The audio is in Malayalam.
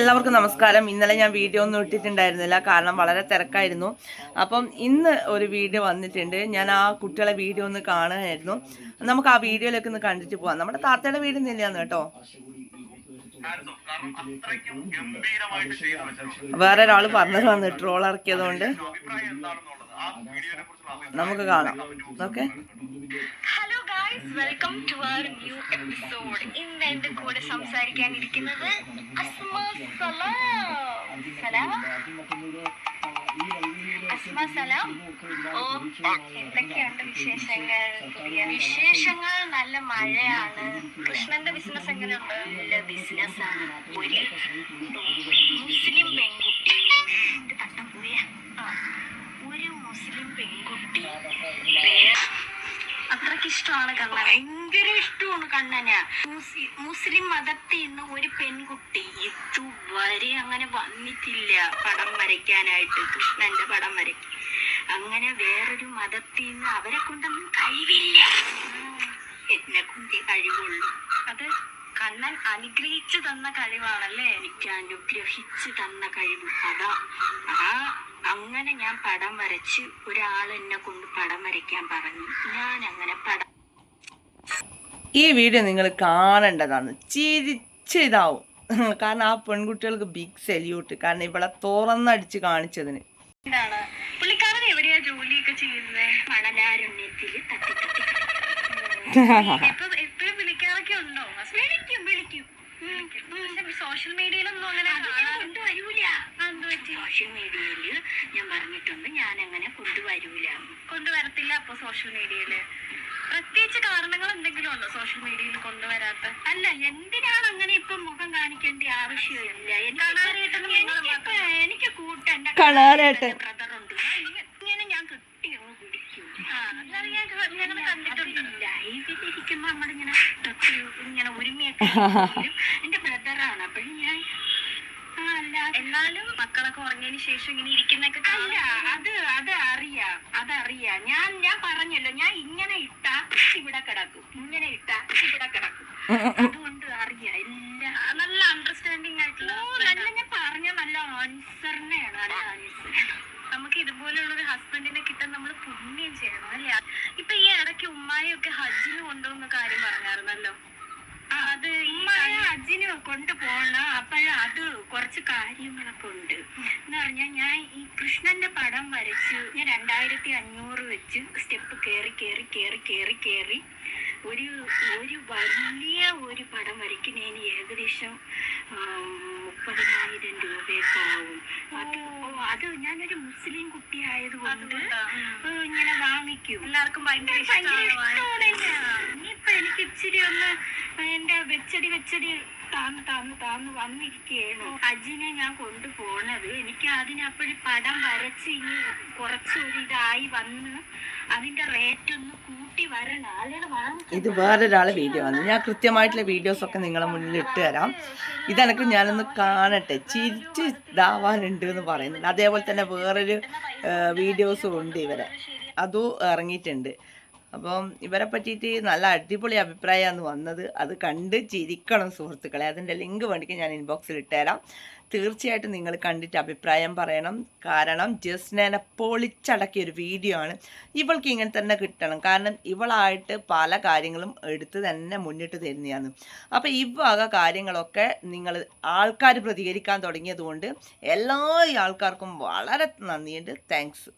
എല്ലാവർക്കും നമസ്കാരം. ഇന്നലെ ഞാൻ വീഡിയോ ഒന്നും ഇട്ടിട്ടുണ്ടായിരുന്നില്ല. കാരണം വളരെ തിരക്കായിരുന്നു. അപ്പം ഇന്ന് ഒരു വീഡിയോ വന്നിട്ടുണ്ട്. ഞാൻ ആ കുട്ടികളെ വീഡിയോ ഒന്ന് കാണുകയായിരുന്നു. നമുക്ക് ആ വീഡിയോയിലേക്ക് ഒന്ന് കണ്ടിട്ട് പോവാം. നമ്മുടെ താത്തയുടെ വീട് തന്നെയാണ് കേട്ടോ. വേറെ ഒരാൾ പറഞ്ഞത് വന്ന് ട്രോൾ ഇറക്കിയതുകൊണ്ട്. നമുക്ക് കാണാം. Okay guys welcome to our new episode ഇന്ന് എന്റെ കൂടെ സംസാരിക്കാനിരിക്കുന്നത് അസ്മ ഓ എന്തൊക്കെയുണ്ട് വിശേഷങ്ങൾ? വിശേഷങ്ങൾ നല്ല മഴയാണ്. കൃഷ്ണന്റെ ബിസിനസ് എങ്ങനെയുണ്ട്? നല്ല ബിസിനസ് ആണ്. ഒരു ഇഷ്ടമാണ് കണ്ണൻ ഭയങ്കര ഇഷ്ടമാണ് കണ്ണന്. മുസ്ലിം മതത്തിൽ നിന്ന് ഒരു പെൺകുട്ടി ഇതുവരെ അങ്ങനെ വന്നിട്ടില്ല. പടം വരയ്ക്കാനായിട്ട് കൃഷ്ണന്റെ പടം വരയ്ക്കും. അങ്ങനെ വേറൊരു മതത്തിൽ നിന്ന് അവരെ കൊണ്ടൊന്നും കഴിവില്ല. എന്നെ കൊണ്ടേ കഴിവുള്ളൂ. അത് കണ്ണൻ അനുഗ്രഹിച്ചു തന്ന കഴിവാണല്ലേ? എനിക്ക് അനുഗ്രഹിച്ചു തന്ന കഴിവ്. അതാ ആ അങ്ങനെ ഞാൻ പടം വരച്ച് ഒരാൾ എന്നെ കൊണ്ട് പടം വരയ്ക്കാൻ പറഞ്ഞു. ഞാൻ അങ്ങനെ പടം ഈ വീഡിയോ നിങ്ങൾ കാണേണ്ടതാണ്. ചിരിച്ചിതാവും. കാരണം ആ പെൺകുട്ടികൾക്ക് ബിഗ് സെല്യൂട്ട് കാരണം ഇവിടെ തുറന്നടിച്ച് കാണിച്ചതിന്. എന്താണ്? പുള്ളിക്കാരൻ എവിടെയാ ജോലിയൊക്കെ ചെയ്യുന്നത് മണലാരുണ്യത്തിൽ തട്ടി തട്ടി. എപ്പോഴും വിളിക്കാറൊക്കെ ഉണ്ടോ? വിളിക്കും വിളിക്കും. സോഷ്യൽ മീഡിയയിലൊന്നും അങ്ങനെ സോഷ്യൽ മീഡിയയിൽ ഞാൻ പറഞ്ഞിട്ടുണ്ട് ഞാൻ അങ്ങനെ കൊണ്ടുവരൂല. കൊണ്ടുവരത്തില്ല അപ്പൊ സോഷ്യൽ മീഡിയയിൽ പ്രത്യേകിച്ച് കാരണങ്ങൾ എന്തെങ്കിലും ഉണ്ടോ സോഷ്യൽ മീഡിയയിൽ കൊണ്ടുവരാത്ത? അല്ല എന്തിനാണ് അങ്ങനെ ഇപ്പൊ മുഖം കാണിക്കേണ്ട ആവശ്യമില്ല? എനിക്ക് എനിക്ക് കൂട്ട എന്റെ കണാരേട്ടൻ. ബ്രദറുണ്ട് ഇങ്ങനെ ഞാൻ പിടിക്കും. ഞങ്ങൾ കണ്ടിട്ടുണ്ട്. ലൈവിലിരിക്കുമ്പോ നമ്മളിങ്ങനെ ഇങ്ങനെ ഒരുമിയൊക്കെ ഇരിക്കുമ്പോഴും എന്റെ ബ്രദറാണ് അപ്പോഴും ഞാൻ ആ, അല്ല എന്നാലും മക്കളൊക്കെ ഉറങ്ങിയതിന് ശേഷം ഇങ്ങനെ ഇരിക്കുന്നൊക്കെ അല്ല അത് അത് അറിയാം അതറിയാം ഞാൻ ഞാൻ പറഞ്ഞല്ലോ ഞാൻ ഇങ്ങനെ ഇട്ടാ ഇവിടെ കിടക്കും. ഇങ്ങനെ ഇട്ടാ ഇവിടെ കിടക്കും. അതുകൊണ്ട് അറിയാം എല്ലാ നല്ല അണ്ടർസ്റ്റാൻഡിങ് ആയിട്ടുള്ള നല്ല ഞാൻ പറഞ്ഞ നല്ല ആൻസറിനെയാണ് നല്ല ആൻസർ നമുക്ക് ഇതുപോലുള്ള ഒരു ഹസ്ബൻഡിനെ കിട്ടാൻ നമ്മൾ പുണ്യം ചെയ്യണം അല്ലേ? ഇപ്പൊ ഈ ഇടയ്ക്ക് ഉമ്മായൊക്കെ ഹജ്ജിന് കൊണ്ടുപോകുന്ന കാര്യം പറഞ്ഞായിരുന്നല്ലോ ആ, അത് ഉമ്മായ ഹജ്ജിന് കൊണ്ടുപോകണം. അപ്പോഴ അത് കുറച്ച് കാര്യങ്ങളൊക്കെ ഉണ്ട്. എന്ന് പറഞ്ഞാൽ ഞാൻ ഈ കൃഷ്ണന്റെ പടം വരച്ച് ഞാൻ രണ്ടായിരത്തി അഞ്ഞൂറ് വെച്ച് സ്റ്റെപ്പ് കയറി കയറി കയറി കയറി കയറി ഒരു ഒരു വലിയ ഒരു പടം വരയ്ക്കുന്നതിന് ഏകദേശം മുപ്പതിനായിരം രൂപയൊക്കെ ആവും. അത് ഓ, അത് ഞാനൊരു മുസ്ലിം കുട്ടി ആയതുകൊണ്ട് ഇങ്ങനെ വാങ്ങിക്കും. എല്ലാവർക്കും ഭയങ്കര ഇഷ്ടമാണ് ഇനിയിപ്പൊ എനിക്ക് ഇച്ചിരി ഒന്ന് എന്റെ വെച്ചടി വെച്ചടി താന്ന് താന്ന് താന്ന് വന്നിരിക്കുകയാണ്. അജിനെ ഞാൻ കൊണ്ടുപോണത്. എനിക്ക് അതിനപ്പോഴും പടം വരച്ച് ഇനി കുറച്ചൊരു ഇതായി വന്ന് അതിന്റെ റേറ്റ് ഒന്ന് കൂട്ടി വരണം. ഇത് വേറൊരാളെ വീഡിയോ വന്നു ഞാൻ കൃത്യമായിട്ടുള്ള വീഡിയോസ് ഒക്കെ നിങ്ങളെ മുന്നിൽ ഇട്ട് തരാം. ഇതെനക്ക് ഞാനൊന്ന് കാണട്ടെ. ചിരിച്ച് ഇതാവാനുണ്ട് എന്ന് പറയുന്നുണ്ട്. അതേപോലെ തന്നെ വേറൊരു വീഡിയോസും ഉണ്ട് ഇവരെ. അതും ഇറങ്ങിയിട്ടുണ്ട്. അപ്പം ഇവരെ പറ്റിയിട്ട് നല്ല അടിപൊളി അഭിപ്രായമാണ് വന്നത്. അത് കണ്ട് ചിരിക്കണം സുഹൃത്തുക്കളെ. അതിന്റെ ലിങ്ക് വേണ്ടിക്ക് ഞാൻ ഇൻബോക്സിൽ ഇട്ടുതരാം തീർച്ചയായിട്ടും നിങ്ങൾ കണ്ടിട്ട് അഭിപ്രായം പറയണം. കാരണം ജസ്നേനെ പൊളിച്ചടക്കിയ ഒരു വീഡിയോ ആണ് ഇവൾക്ക് ഇങ്ങനെ തന്നെ കിട്ടണം. കാരണം ഇവളായിട്ട് പല കാര്യങ്ങളും എടുത്ത് തന്നെ മുന്നിട്ട് തരുന്നതാണ്. അപ്പോൾ ഈ വക കാര്യങ്ങളൊക്കെ നിങ്ങൾ ആൾക്കാർ പ്രതികരിക്കാൻ തുടങ്ങിയതുകൊണ്ട് എല്ലാ ആൾക്കാർക്കും വളരെ നന്ദിയുണ്ട്. താങ്ക്സ്